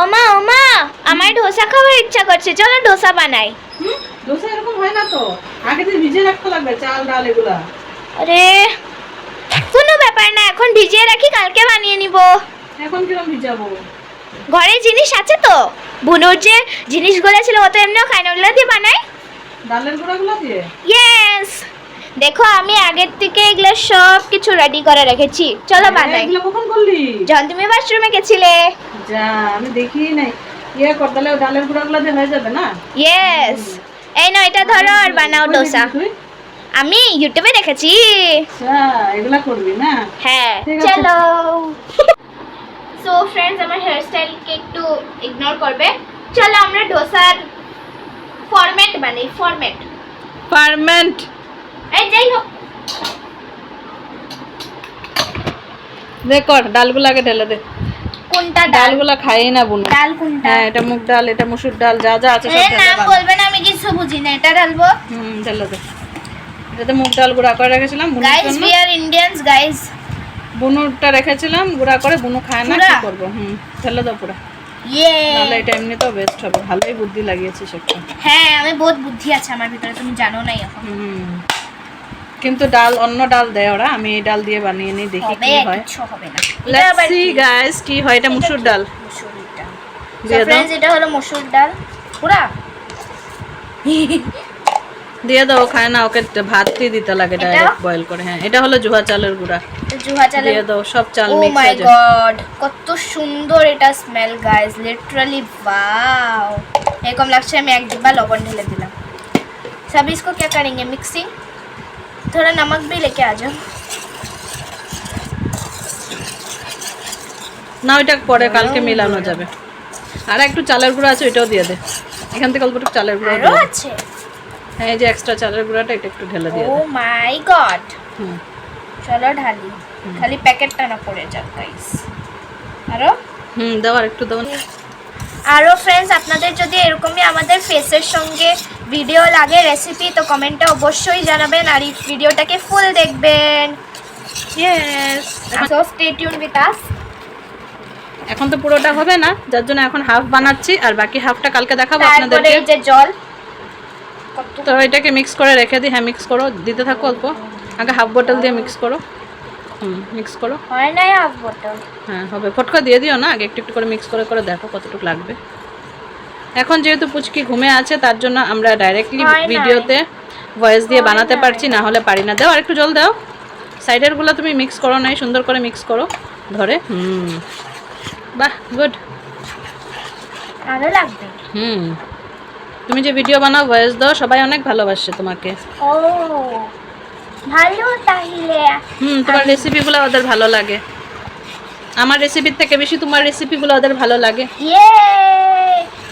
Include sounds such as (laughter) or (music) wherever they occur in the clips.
ওমা ওমা আমার ডোসা খাওয়ার ইচ্ছা করছে। চলো ডোসা বানাই। হুম? দোসা এরকম হয় না তো? আগে থেকে ভিজিয়ে রাখতে লাগবে চাল ডাল এগুলা। আরে কোনো ব্যাপার না এখন ভিজিয়ে রাখি কালকে বানিয়ে নিব। এখন কিরম ভিজাবো? ঘরে জিনিস আছে তো? বুনুর যে জিনিসগুলো ছিল ও তো এমনিও খায় না ওগুলো দিয়ে বানাই। ডালের গুঁড়াগুলো দিয়ে? ইয়েস দেখো আমি আগের থেকে এগুলো সব কিছু রেডি করে রেখেছি। চলো হ্যাঁ, বানাই। এগুলো কখন করলি? যখন তুমি ওয়াশরুমে গেছিলে। যা আমি দেখি নাই। ইয়ে কর তাহলে ডালের গুঁড়াগুলো দিয়ে হয়ে যাবে না? ইয়েস এই নাও এটা ধরো আর বানাও ডোসা আমি ইউটিউবে দেখেছি। আচ্ছা এগুলা করবি না? হ্যাঁ চলো। সো ফ্রেন্ডস আমার হেয়ার স্টাইলকে একটু ইগনোর করবে। চলো আমরা ডোসার ফরম্যাট বানাই ফরম্যাট হোক দে কর ডালগুলো আগে ঢেলে দে। কোনটা ডালগুলো খাই না বুনো। ডাল কোনটা? হ্যাঁ এটা মুগ ডাল এটা মসুর ডাল যা যা আছে সব নাম বানা। আমি কিছু বুঝি না। এটা ঢালবো? হুম ঢেলে দে। এটাতে মুগ ডাল গুঁড়া করে রেখেছিলাম বুনুর guys we are Indians guys বুনুরটা রেখেছিলাম গুঁড়া করে বুনু খায় না কি? করব? হুম ঢেলে দাও পুরা। ইয়ে নাহলে এটা এমনিতেও বেস্ট হবে। ভালোই বুদ্ধি লাগিয়েছিস একটা। হ্যাঁ আমি বহুত বুদ্ধি আছে আমার ভিতরে তুমি জানো নাই এখন। হুম। কিন্তু ডাল অন্য ডাল দেয় ওরা আমি এই ডাল দিয়ে বানিয়ে নিই দেখি হবে কি হয় কিছু হবে না এটা লেটস আবার সি কি? গাইস কি হয় এটা মুসুর ডাল মসুর ডাল দিয়ে দাও। ফ্রেন্ডস এটা হলো মসুর ডাল পুরা দিয়ে দাও খায় না ওকে ভাতই দিতে লাগে এটা? ডাইরেক্ট বয়েল করে হ্যাঁ এটা হলো জুয়া চালের গুঁড়া জুহা চালের দিয়ে দাও সব চাল ও মিক্স মাই হয়ে যায় গড কত সুন্দর এটা স্মেল গাইস লিটারালি वाओ এরকম লাগছে আমি এক ডিব্বা লবণ ঢেলে দিলাম सब इसको क्या करेंगे मिक्सिंग थोड़ा नमक भी लेके आ जाओ না ওইটা পরে কালকে মিলানো যাবে আর একটু চালের গুঁড়া আছে ওইটাও দিয়ে দে এখান থেকে অল্প একটু চালের গুঁড়া আরো দিয়ে দে। আছে হ্যাঁ এই যে এক্সট্রা চালের গুঁড়াটা এটা একটু ঢেলে দিয়ে ও দে মাই গড হুম চলো ঢালি খালি প্যাকেটটা না পড়ে যাক গাইস আরো হুম দাও আর একটু দাও আরও ফ্রেন্ডস আপনাদের যদি এরকমই আমাদের ফেসের সঙ্গে ভিডিও লাগে রেসিপি তো কমেন্টে অবশ্যই জানাবেন আর এই ভিডিওটাকে ফুল দেখবেন। So stay tune with us এখন তো পুরোটা হবে না যার জন্য এখন হাফ বানাচ্ছি আর বাকি হাফটা কালকে দেখাবো আপনাদেরকে। এই যে জল। তো এটাকে মিক্স করে রেখে দিই হ্যাঁ মিক্স করো দিতে থাকো অল্প। আগে হাফ বোতল দিয়ে মিক্স করো। হুম মিক্স করো। হয় নাই হাফ বোতল। হ্যাঁ হবে। ফটকা দিয়ে দিও না আগে একটু একটু করে মিক্স করে করে দেখো কতটুকু লাগবে। এখন যেহেতু পুচকি ঘুমে আছে তার জন্য আমরা ডাইরেক্টলি ভিডিওতে ভয়েস দিয়ে বানাতে পারছি না হলে পারি না। দাও আর একটু জল দাও। সাইডেরগুলো তুমি মিক্স করো নাই সুন্দর করে মিক্স করো। ধরে হুম। বাহ গুড আরও লাগবে। হুম। তুমি যে ভিডিও বানাও ভয়েস দাও সবাই অনেক ভালোবাসে তোমাকে। ও। ভালো তাহলে। হুম তোমার রেসিপিগুলো ওদের ভালো লাগে। আমার রেসিপির থেকে বেশি তোমার রেসিপিগুলো ওদের ভালো লাগে। ইয়ে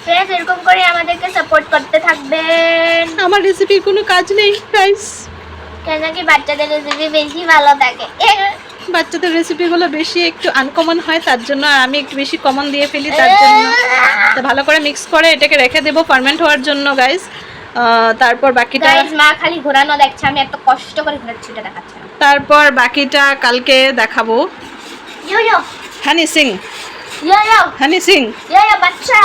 ফ্রেন্ডস এরকম করে আমাদেরকে সাপোর্ট করতে থাকবেন। আমার রেসিপির কোনো কাজ নেই গাইস কেন কি বাচ্চাদের রেসিপি বেশি ভালো থাকে? বাচ্চাদের রেসিপিগুলো বেশি একটু আনকমন হয় তার জন্য আর আমি একটু বেশি কমন দিয়ে ফেলি তার জন্য। তো ভালো করে মিক্স করে এটাকে রেখে দেবো ফার্মেন্ট হওয়ার জন্য গাইস তারপর বাকিটা মা খালি ঘোরানো দেখছে আমি এত কষ্ট করে ঘোরাচ্ছি এটা দেখাচ্ছে তারপর বাকিটা কালকে দেখাবো। হানি সিং। হানি সিং। বাচ্চা।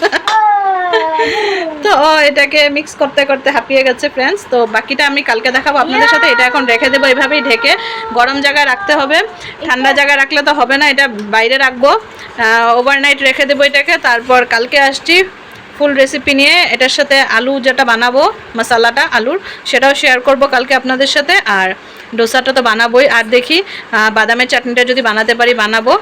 (laughs) তো ও এটাকে মিক্স করতে করতে হাঁপিয়ে গেছে ফ্রেন্ডস তো বাকিটা আমি কালকে দেখাবো আপনাদের সাথে। এটা এখন রেখে দেবো এইভাবেই ঢেকে। গরম জায়গায় রাখতে হবে। ঠান্ডা জায়গায় রাখলে তো হবে না এটা বাইরে রাখব। ওভারনাইট রেখে দেবো এটাকে। তারপর কালকে আসছি। ফুল রেসিপি নিয়ে এটার সাথে আলু যেটা বানাবো মশালাটা আলুর সেটাও শেয়ার করব কালকে আপনাদের সাথে। আর ডোসাটা তো বানাবোই। আর দেখি বাদামের চাটনিটা যদি বানাতে পারি বানাবো।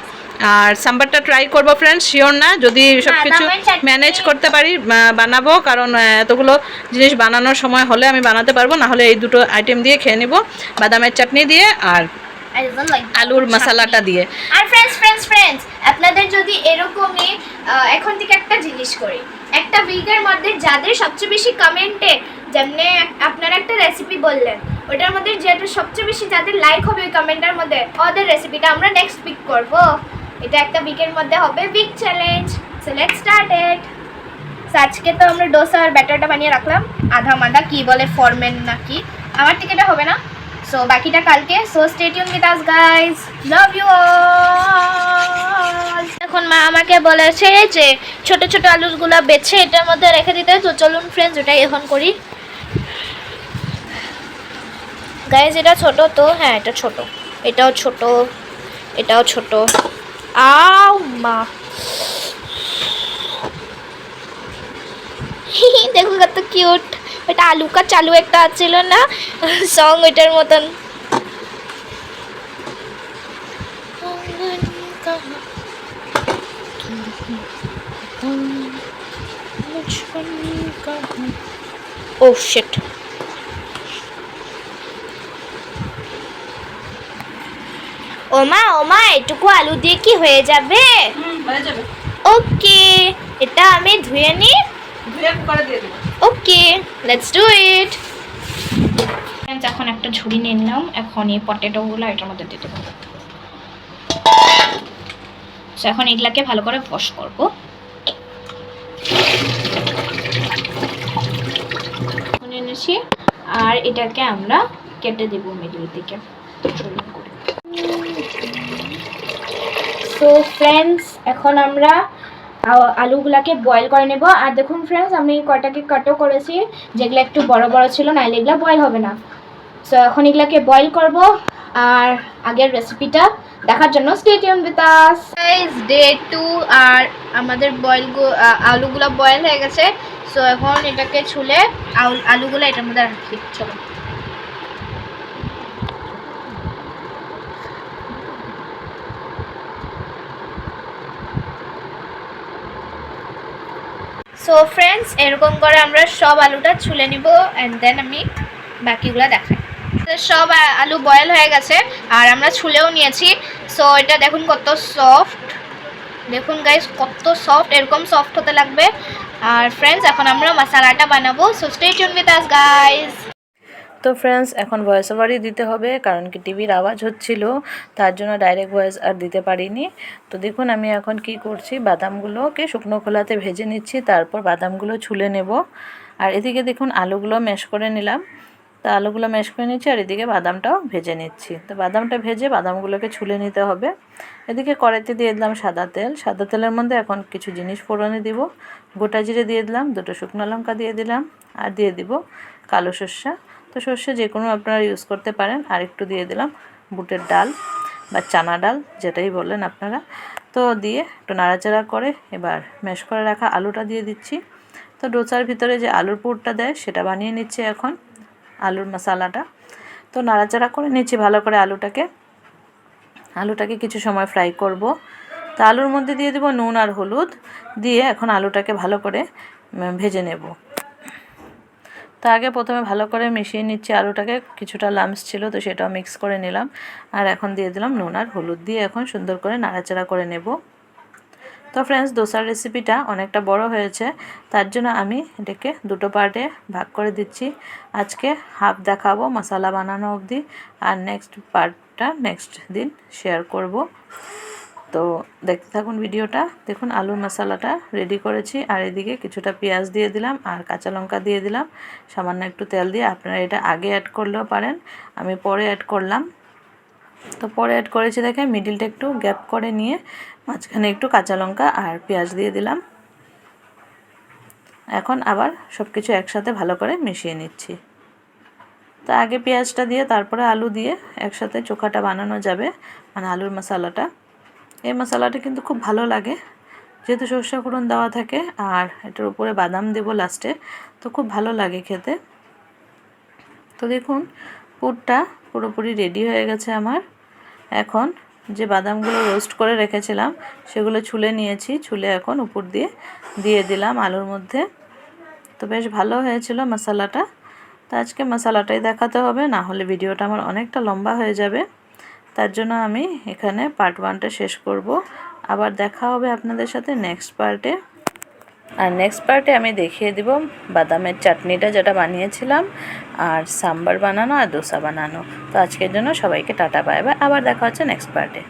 আর সাম্বারটা ট্রাই করব ফ্রেন্ডস শিওর না? যদি সব কিছু ম্যানেজ করতে পারি বানাবো। কারণ এতগুলো জিনিস বানানোর সময় হলে আমি বানাতে পারব না হলে এই দুটো আইটেম দিয়ে খেয়ে নিব বাদামের চাটনি দিয়ে আর আলুর মশলাটা দিয়ে। আর ফ্রেন্ডস ফ্রেন্ডস ফ্রেন্ডস আপনাদের যদি এরকমই এখন থেকে একটা জিনিস করি। একটা উইকের মধ্যে যাদের সবচেয়ে বেশি কমেন্টে যেমনি আপনারা একটা রেসিপি বললেন, ওটার মধ্যে যেটা সবচেয়ে বেশি যাদের লাইক হবে ওই কমেন্টের মধ্যে, ওদের রেসিপিটা আমরা নেক্সট উইক করব। এটা একটা উইকের মধ্যে হবে week challenge so let's start it আজকে তো আমরা ডোসা আর ব্যাটারটা বানিয়ে রাখলাম। আধা মাদা কি বলে ফরমেন না কি। আমার থেকে এটা হবে না। সো বাকিটা কালকে। So stay tune with us guys love you এখন মা আমাকে বলেছে যে ছোট ছোট আলুগুলো বেছে এটার মধ্যে রেখে দিতে। তো চলুন ফ্রেন্ডস ওটাই এখন করি। গাইজ এটা ছোট তো। হ্যাঁ এটা ছোট। এটাও ছোট। এটাও ছোট। আও মা। (laughs) দেখো কত কিউট ওটা আলুকা চালু একটা ছিল না সং ওইটার মতন। ও শিট ওমা ওমা এটুকু আলু দিয়ে কি হয়ে যাবে? ওকে এটা আমি ধুয়ে নিই ধুয়ে কুকারে দিয়ে দেবো। ওকে লেটস ডু ইট এখন একটা ঝুড়ি নিয়ে নিলাম। এখন এই পটেটোগুলো এটার মধ্যে দিতে পারব So, এখন এগুলাকে ভালো করে ওয়াশ করব। এনেছি আর এটাকে আমরা কেটে দেবো মিডিল দিকে। সো ফ্রেন্ডস এখন আমরা আলুগুলাকে বয়েল করে নেব। আর দেখুন ফ্রেন্ডস আমি কয়টাকে কাটও করেছি। যেগুলো একটু বড় বড় ছিল না এগুলো বয়েল হবে না। সো এখন এগুলাকে বয়েল করব। আর আগের রেসিপিটা দেখার জন্য স্টেডিয়াম গাইস ডে 2 আর আমাদের বয়েল আলুগুলো বয়েল হয়ে গেছে। সো এখন এটাকে ছুলে আলুগুলো এটার মধ্যে রাখি। চলো। সো ফ্রেন্ডস এরকম করে আমরা সব আলুটা ছুলে নিব অ্যান্ড দেন আমি বাকিগুলো দেখাই। সব আলু বয়েল হয়ে গেছে আর আমরা ছুলেও নিয়েছি। সো এটা দেখুন কত সফট দেখুন গাইস কত সফট এরকম সফট হতে লাগবে। আর ফ্রেন্ডস এখন আমরা মশালাটা বানাবো। So stay tune with us guys তো ফ্রেন্ডস এখন ভয়েস ওভারই দিতে হবে, কারণ কি টিভির আওয়াজ হচ্ছিল, তার জন্য ডাইরেক্ট ভয়েস আর দিতে পারিনি। তো দেখুন, আমি এখন কি করছি, বাদামগুলোকে শুকনো খোলাতে ভেজে নিচ্ছি, তারপর বাদামগুলো ছুলে নেব। আর এদিকে দেখুন, আলুগুলো ম্যাশ করে নিলাম। তো আলুগুলো ম্যাশ করে নিচ্ছি, আর এদিকে বাদামটাও ভেজে নিচ্ছি। তো বাদামটা ভেজে বাদামগুলোকে ছুলে নিতে হবে। এদিকে কড়াইতে দিয়ে দিলাম সাদা তেল। সাদা তেলের মধ্যে এখন কিছু জিনিস ফোড়নে দিব। গোটা জিরে দিয়ে দিলাম, দুটো শুকনো লঙ্কা দিয়ে দিলাম, আর দিয়ে দিব কালো সর্ষা। তো সর্ষে যে কোনো আপনারা ইউজ করতে পারেন। আর একটু দিয়ে দিলাম বুটের ডাল বা চানা ডাল, যেটাই বললেন আপনারা। তো দিয়ে একটু নাড়াচাড়া করে এবার ম্যাশ করে রাখা আলুটা দিয়ে দিচ্ছি। তো ডোসার ভিতরে যে আলুর পুরটা দেয়, সেটা বানিয়ে নিচ্ছি এখন আলুর মশালাটা। তো নাড়াচাড়া করে নিচ্ছি ভালো করে আলুটাকে। আলুটাকে কিছু সময় ফ্রাই করব। তো আলুর মধ্যে দিয়ে দেবো নুন আর হলুদ। দিয়ে এখন আলুটাকে ভালো করে ভেজে নেব। তো আগে প্রথমে ভালো করে মিশিয়ে নিচ্ছি আলুটাকে, কিছুটা লামস ছিল তো সেটাও মিক্স করে নিলাম। আর এখন দিয়ে দিলাম নুন আর হলুদ দিয়ে এখন সুন্দর করে নাড়াচাড়া করে নেব। তো ফ্রেন্ডস দোসার রেসিপিটা অনেকটা বড় হয়েছে, তার জন্য আমি এটাকে দুটো পার্টে ভাগ করে দিচ্ছি। আজকে হাফ দেখাবো মশলা বানানো অবধি, আর নেক্সট পার্টটা নেক্সট দিন শেয়ার করব। তো দেখতে থাকুন ভিডিওটা। দেখুন, আলুর মশলাটা রেডি করেছি। আর এদিকে কিছুটা পেঁয়াজ দিয়ে দিলাম আর কাঁচা লঙ্কা দিয়ে দিলাম। সামান্য একটু তেল দিয়ে আপনারা এটা আগে অ্যাড করলেও পারেন। আমি পরে অ্যাড করলাম। তো পরে অ্যাড করেছি দেখে মিডিলটা একটু গ্যাপ করে নিয়ে মাঝখানে একটু কাঁচা লঙ্কা আর পেঁয়াজ দিয়ে দিলাম। এখন আবার সব কিছু একসাথে ভালো করে মিশিয়ে নিচ্ছি। তো আগে পেঁয়াজটা দিয়ে, তারপরে আলু দিয়ে একসাথে চোখাটা বানানো যাবে। মানে আলুর মশলাটা। এই মশলাটা কিন্তু খুব ভালো লাগে। যেহেতু সর্ষে ফোড়ন দেওয়া থাকে আর এটার উপরে বাদাম দেবো লাস্টে, তো খুব ভালো লাগে খেতে। তো দেখুন, পুরটা পুরোপুরি রেডি হয়ে গেছে আমার। এখন যে বাদামগুলো রোস্ট করে রেখেছিলাম, সেগুলো ছুলে নিয়েছি, ছুলে এখন উপর দিয়ে দিয়ে দিলাম আলুর মধ্যে। তো বেশ ভালো হয়েছিল মশলাটা। তো আজকে মশলাটাই দেখাতে হবে, না হলে ভিডিওটা আমার অনেকটা লম্বা হয়ে যাবে। তার জন্য আমি এখানে পার্ট ওয়ানটা শেষ করব। আবার দেখা হবে আপনাদের সাথে নেক্সট পার্টে আর নেক্সট পার্টে আমি দেখিয়ে দিব বাদামের চাটনিটা যেটা বানিয়েছিলাম, আর সাম্বার বানানো আর দোসা বানানো। তো আজকের জন্য সবাইকে টাটা বাই আবার দেখা হচ্ছে নেক্সট পার্টে